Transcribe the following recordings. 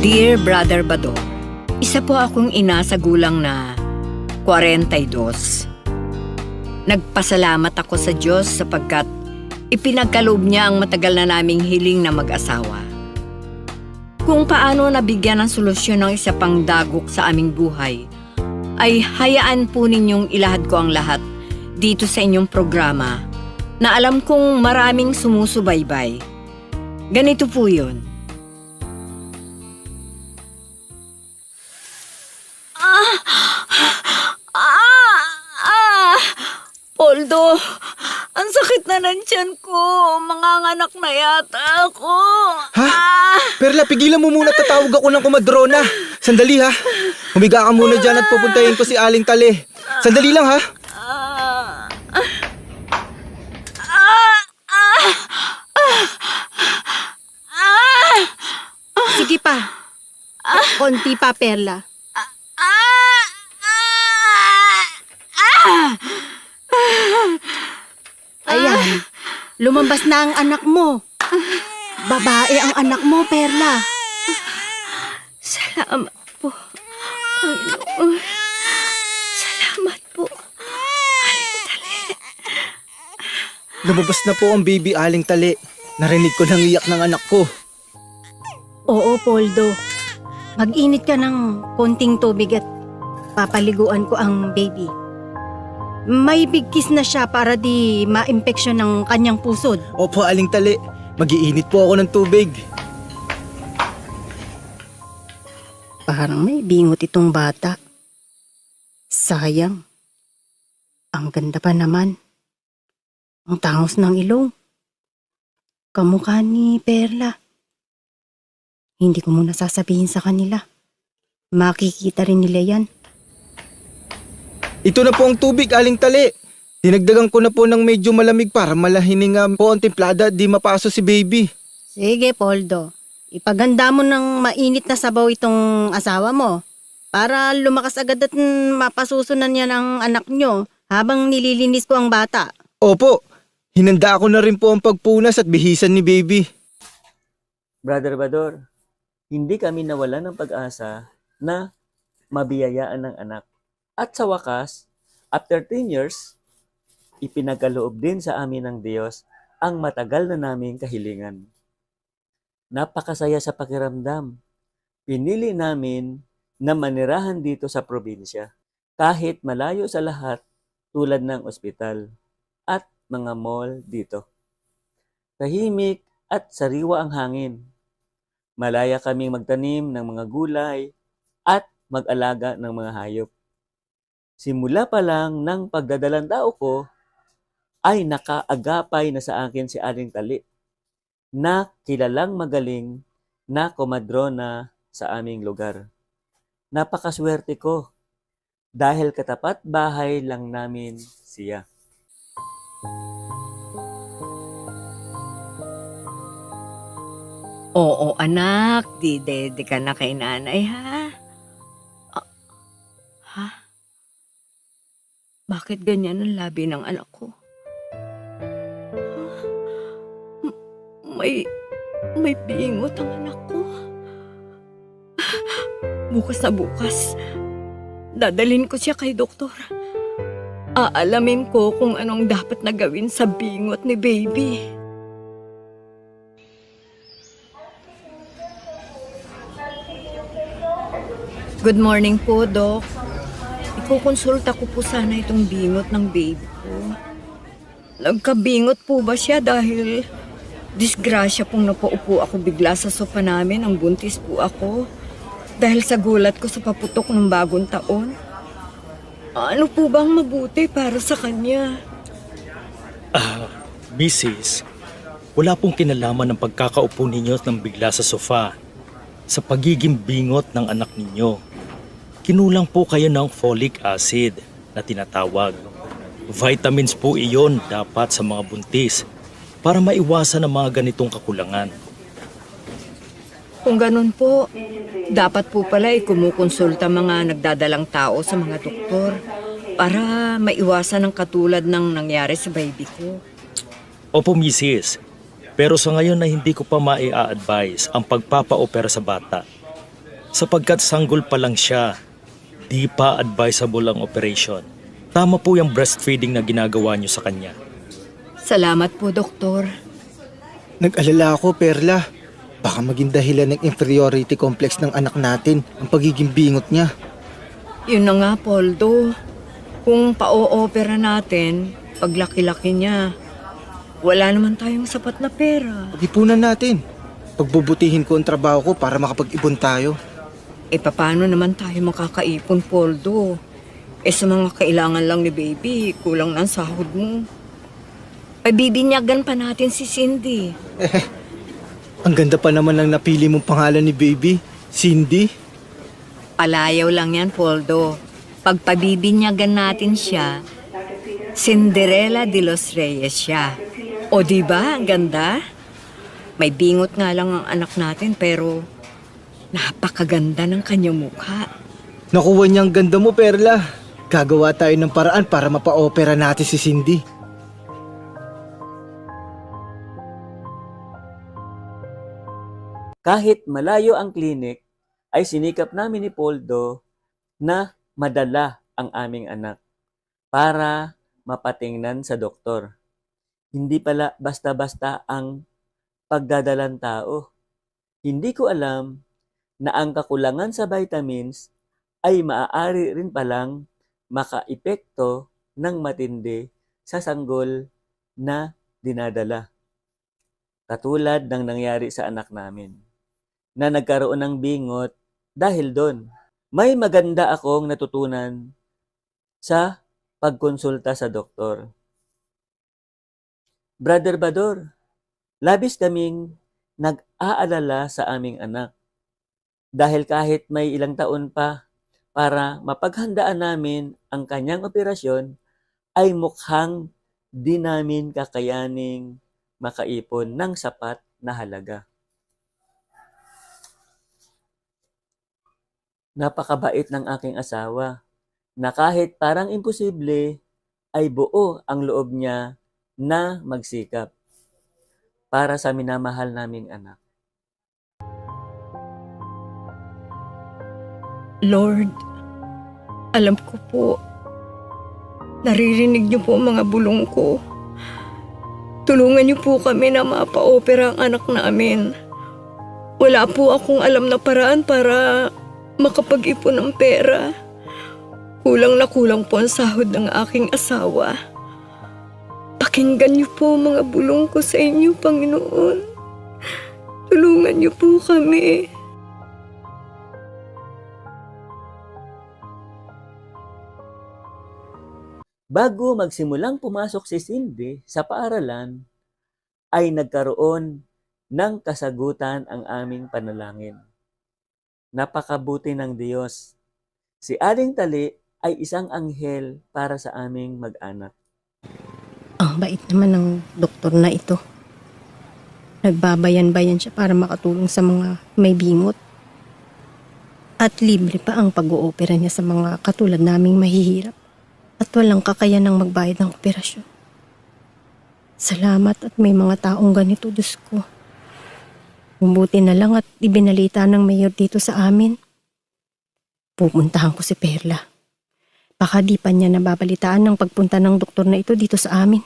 Dear Brother Bado, isa po akong ina sa gulang na 42. Nagpasalamat ako sa Diyos sapagkat ipinagkaloob niya ang matagal na naming hiling na mag-asawa. Kung paano nabigyan ng solusyon ng isa pang dagok sa aming buhay, ay hayaan po ninyong ilahad ko ang lahat dito sa inyong programa na alam kong maraming sumusubaybay. Ganito po yun. Na ng tiyan ko. Manganganak na yata ako. Ha? Ah! Perla, pigilan mo muna tatawag ako ng kumadrona. Sandali ha. Humiga ka muna dyan at pupuntahin ko si Aling Tale. Sandali lang ha. Ah! Ah! Ah! Ah! Sige pa. Konti pa, Perla. Ah! Ah! Ayan. Lumabas na ang anak mo. Babae ang anak mo, Perla. Salamat po, Panginoon. Salamat po. Lumabas na po ang baby Aling Tale. Narinig ko nang iyak ng anak ko. Oo, Poldo. Mag-init ka ng konting tubig at papaliguan ko ang baby. May bigkis na siya para di ma-impeksyon ng kanyang pusod. Opo, Aling Tale. Magiinit po ako ng tubig. Parang may bingot itong bata. Sayang. Ang ganda pa naman. Ang tangos ng ilong. Kamukha ni Perla. Hindi ko muna sasabihin sa kanila. Makikita rin nila yan. Ito na po ang tubig, Aling Tale. Dinagdagan ko na po ng medyo malamig para malahining nga po ang timplada at di mapaso si baby. Sige, Poldo. Ipaganda mo ng mainit na sabaw itong asawa mo. Para lumakas agad at mapasusunan niya ng anak nyo habang nililinis ko ang bata. Opo, hinanda ko na rin po ang pagpunas at bihisan ni baby. Brother Bador, hindi kami nawalan ng pag-asa na mabiyayaan ng anak. At sa wakas, after 10 years, ipinagkaloob din sa amin ng Diyos ang matagal na naming kahilingan. Napakasaya sa pakiramdam. Pinili namin na manirahan dito sa probinsya kahit malayo sa lahat tulad ng ospital at mga mall dito. Tahimik at sariwa ang hangin. Malaya kaming magtanim ng mga gulay at mag-alaga ng mga hayop. Simula pa lang ng pagdadalang tao ko, ay nakaagapay na sa akin si Aling Tali na kilalang magaling na komadrona sa aming lugar. Napakaswerte ko dahil katapat bahay lang namin siya. Oo, anak. Di dede ka na kay nanay, ha? Bakit ganyan ang labi ng anak ko? May, may bingot ang anak ko. Bukas na bukas, dadalhin ko siya kay doktor. Aalamin ko kung anong dapat na gawin sa bingot ni baby. Good morning po, Doc. Ikukonsulta ko po sana itong bingot ng baby ko. Nagkabingot po ba siya dahil disgrasya pong napaupo ako bigla sa sopa namin ang buntis po ako dahil sa gulat ko sa paputok ng bagong taon? Ano po bang mabuti para sa kanya? Mrs., wala pong kinalaman ng pagkakaupo ninyo ng bigla sa sofa sa pagiging bingot ng anak ninyo. Kinulang po kayo ng folic acid na tinatawag. Vitamins po iyon dapat sa mga buntis para maiwasan ang mga ganitong kakulangan. Kung ganun po, dapat po pala ay kumukonsulta mga nagdadalang tao sa mga doktor para maiwasan ang katulad ng nangyari sa baby ko. Opo, Mrs. Pero sa ngayon na hindi ko pa mai-advise ang pagpapa-opera sa bata sapagkat sanggol pa lang siya. Di pa advisable ang operation. Tama po yung breastfeeding na ginagawa niyo sa kanya. Salamat po, Doktor. Nag-alala ako, Perla. Baka maging dahilan ng inferiority complex ng anak natin ang pagiging bingot niya. Yun na nga, Poldo. Kung pa-o-opera natin, paglaki-laki niya, wala naman tayong sapat na pera. Pag-ipunan natin. Pagbubutihin ko ang trabaho ko para makapag-ibon tayo. E paano naman tayo makakaipon, Poldo? Eh sa mga kailangan lang ni baby, kulang na ang sahod mo. Pabibinyagan pa natin si Cindy. Ang ganda pa naman ng napili mong pangalan ni baby. Cindy. Palayaw lang yan, Poldo. Pag pabibinyagan natin siya, Cinderella de los Reyes siya. O di ba, ang ganda? May bingot nga lang ang anak natin pero napakaganda ng kanyang mukha. Nakuha niya ang ganda mo, Perla. Gagawa tayo ng paraan para mapa-opera natin si Cindy. Kahit malayo ang klinik, ay sinikap namin ni Poldo na madala ang aming anak para mapatingnan sa doktor. Hindi pala basta-basta ang pagdadalang tao. Hindi ko alam na ang kakulangan sa vitamins ay maaari rin palang makaepekto ng matindi sa sanggol na dinadala. Katulad ng nangyari sa anak namin na nagkaroon ng bingot dahil doon. May maganda akong natutunan sa pagkonsulta sa doktor. Brother Bador, labis kaming nag-aalala sa aming anak. Dahil kahit may ilang taon pa para mapaghandaan namin ang kanyang operasyon, ay mukhang di namin kakayaning makaipon ng sapat na halaga. Napakabait ng aking asawa na kahit parang imposible ay buo ang loob niya na magsikap para sa minamahal naming anak. Lord, alam ko po, naririnig niyo po ang mga bulong ko. Tulungan niyo po kami na mapa-opera ang anak namin. Wala po akong alam na paraan para makapag-ipon ng pera. Kulang na kulang po ang sahod ng aking asawa. Pakinggan niyo po mga bulong ko sa inyo, Panginoon. Tulungan niyo po kami. Bago magsimulang pumasok si Cindy sa paaralan, ay nagkaroon ng kasagutan ang aming panalangin. Napakabuti ng Diyos. Si Aling Tali ay isang anghel para sa aming mag-anak. Ang bait naman ng doktor na ito. Nagbabayan-bayan siya para makatulong sa mga may bingot. At libre pa ang pag-oopera niya sa mga katulad naming mahihirap at walang kakayanang magbayad ng operasyon. Salamat at may mga taong ganito, Diyos ko. Bumuti na lang at ibinalita ng mayor dito sa amin. Pupuntahan ko si Perla. Baka di pa niya nababalitaan ng pagpunta ng doktor na ito dito sa amin.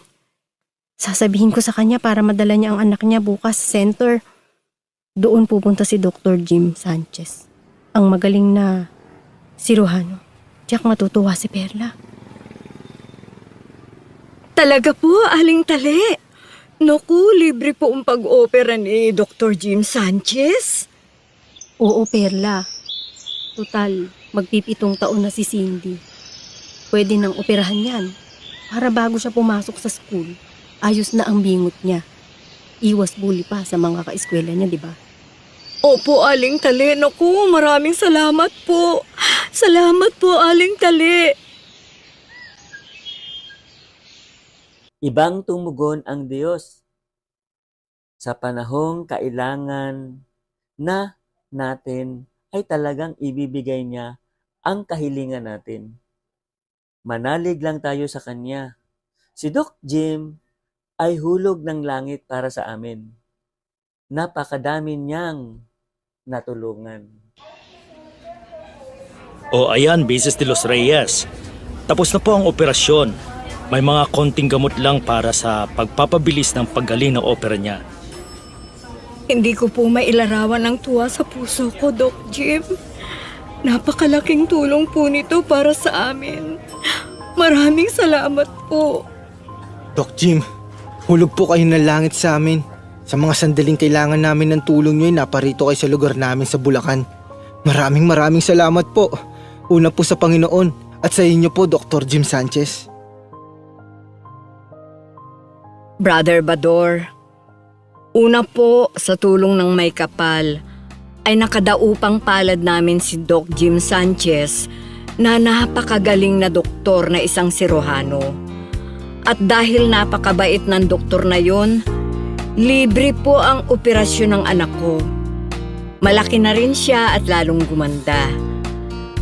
Sasabihin ko sa kanya para madala niya ang anak niya bukas sa center. Doon pupunta si Dr. Jim Sanchez. Ang magaling na siruhano. Tiyak matutuwa si Perla. Talaga po, Aling Tali. Naku, libre po ang pag-opera ni Dr. Jim Sanchez. Oo, Perla. Total, magpipitong taon na si Cindy. Pwede nang operahan yan. Para bago siya pumasok sa school, ayos na ang bingot niya. Iwas bully pa sa mga kaeskwela niya, di ba? Opo, Aling Tali. Naku, maraming salamat po. Salamat po, Aling Tali. Ibang tumugon ang Diyos sa panahong kailangan na natin ay talagang ibibigay niya ang kahilingan natin. Manalig lang tayo sa Kanya. Si Doc Jim ay hulog ng langit para sa amin. Napakadami niyang natulungan. O ayan, Beses de los Reyes. Tapos na po ang operasyon. May mga konting gamot lang para sa pagpapabilis ng paggaling ng opera niya. Hindi ko po mailarawan ng tuwa sa puso ko, Doc Jim. Napakalaking tulong po nito para sa amin. Maraming salamat po. Doc Jim, hulog po kayo ng langit sa amin. Sa mga sandaling kailangan namin ng tulong nyo, ay naparito kayo sa lugar namin sa Bulacan. Maraming maraming salamat po. Una po sa Panginoon at sa inyo po, Dr. Jim Sanchez. Brother Bador, una po sa tulong ng may kapal ay nakadaupang palad namin si Doc Jim Sanchez na napakagaling na doktor na isang sirohano. At dahil napakabait ng doktor na yon, libre po ang operasyon ng anak ko. Malaki na rin siya at lalong gumanda.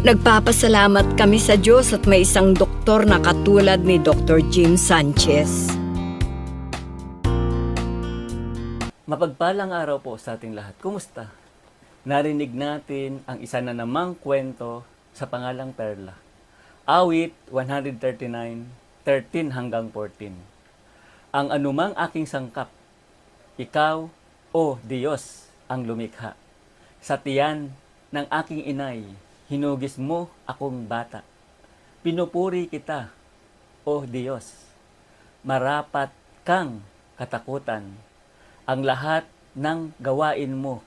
Nagpapasalamat kami sa Diyos at may isang doktor na katulad ni Dr. Jim Sanchez. Mapagpalang araw po sa ating lahat. Kumusta? Narinig natin ang isa na namang kwento sa pangalang Perla. Awit 139, 13 hanggang 14. Ang anumang aking sangkap, ikaw, o Diyos, ang lumikha. Sa tiyan ng aking inay, hinugis mo akong bata. Pinupuri kita, o Diyos. Marapat kang katakutan. Ang lahat ng gawain mo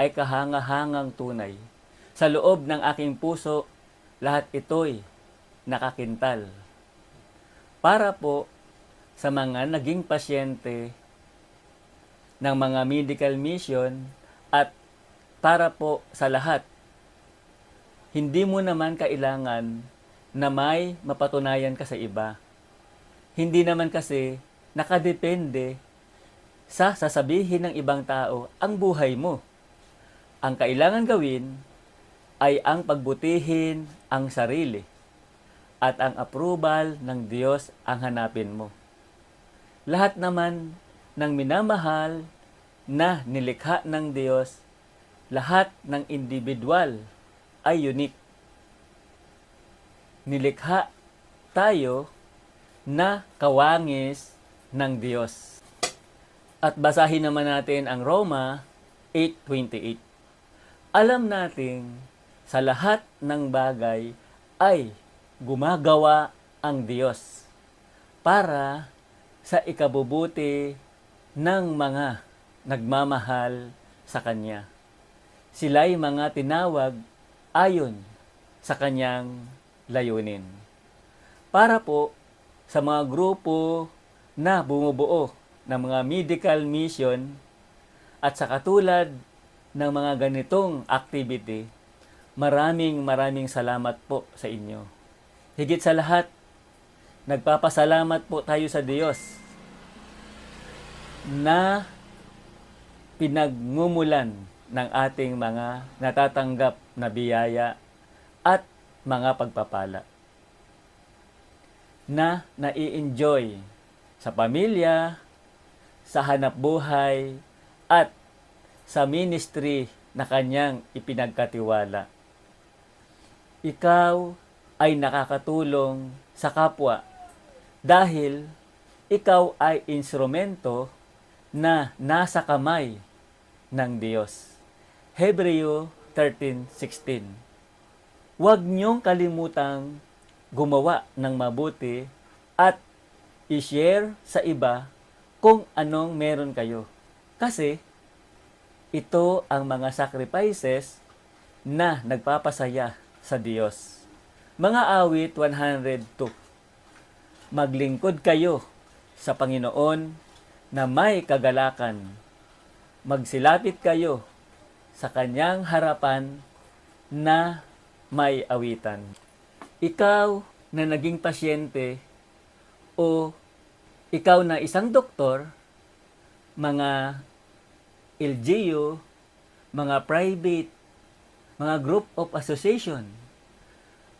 ay kahangahangang tunay. Sa loob ng aking puso, lahat ito'y nakakintal. Para po sa mga naging pasyente ng mga medical mission at para po sa lahat, hindi mo naman kailangan na may mapatunayan ka sa iba. Hindi naman kasi nakadepende sa sasabihin ng ibang tao ang buhay mo. Ang kailangan gawin ay ang pagbutihin ang sarili at ang approval ng Diyos ang hanapin mo. Lahat naman ng minamahal na nilikha ng Diyos, lahat ng individual ay unique. Nilikha tayo na kawangis ng Diyos. At basahin naman natin ang Roma 8.28. Alam nating sa lahat ng bagay ay gumagawa ang Diyos para sa ikabubuti ng mga nagmamahal sa Kanya. Sila'y mga tinawag ayon sa Kanyang layunin. Para po sa mga grupo na bumubuo ng mga medical mission at sa katulad ng mga ganitong activity, maraming maraming salamat po sa inyo. Higit sa lahat, nagpapasalamat po tayo sa Diyos na pinagmumulan ng ating mga natatanggap na biyaya at mga pagpapala na nai-enjoy sa pamilya, sa hanap buhay, at sa ministry na kanyang ipinagkatiwala. Ikaw ay nakakatulong sa kapwa dahil ikaw ay instrumento na nasa kamay ng Diyos. Hebreo 13.16 Huwag niyong kalimutang gumawa ng mabuti at i-share sa iba kung anong meron kayo. Kasi ito ang mga sacrifices na nagpapasaya sa Diyos. Mga awit 102 Maglingkod kayo sa Panginoon na may kagalakan. Magsilapit kayo sa kanyang harapan na may awitan. Ikaw na naging pasyente o ikaw na isang doktor, mga LGU, mga private, mga group of association,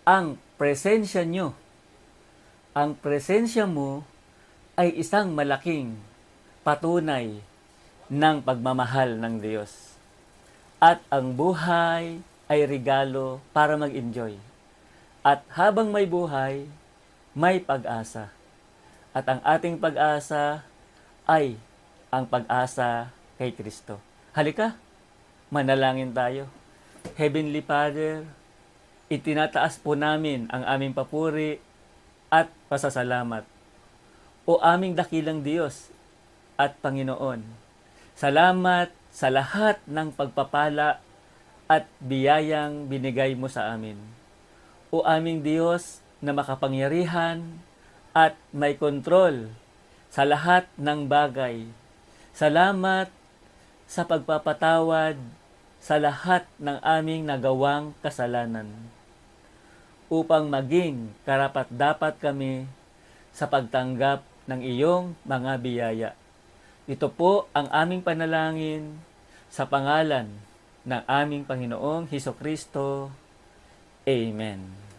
ang presensya nyo, ang presensya mo ay isang malaking patunay ng pagmamahal ng Diyos. At ang buhay ay regalo para mag-enjoy. At habang may buhay, may pag-asa. At ang ating pag-asa ay ang pag-asa kay Kristo. Halika, manalangin tayo. Heavenly Father, itinataas po namin ang aming papuri at pasasalamat. O aming dakilang Diyos at Panginoon, salamat sa lahat ng pagpapala at biyayang binigay mo sa amin. O aming Diyos na makapangyarihan at may kontrol sa lahat ng bagay. Salamat sa pagpapatawad sa lahat ng aming nagawang kasalanan upang maging karapat-dapat kami sa pagtanggap ng iyong mga biyaya. Ito po ang aming panalangin sa pangalan ng aming Panginoong Heso Kristo. Amen.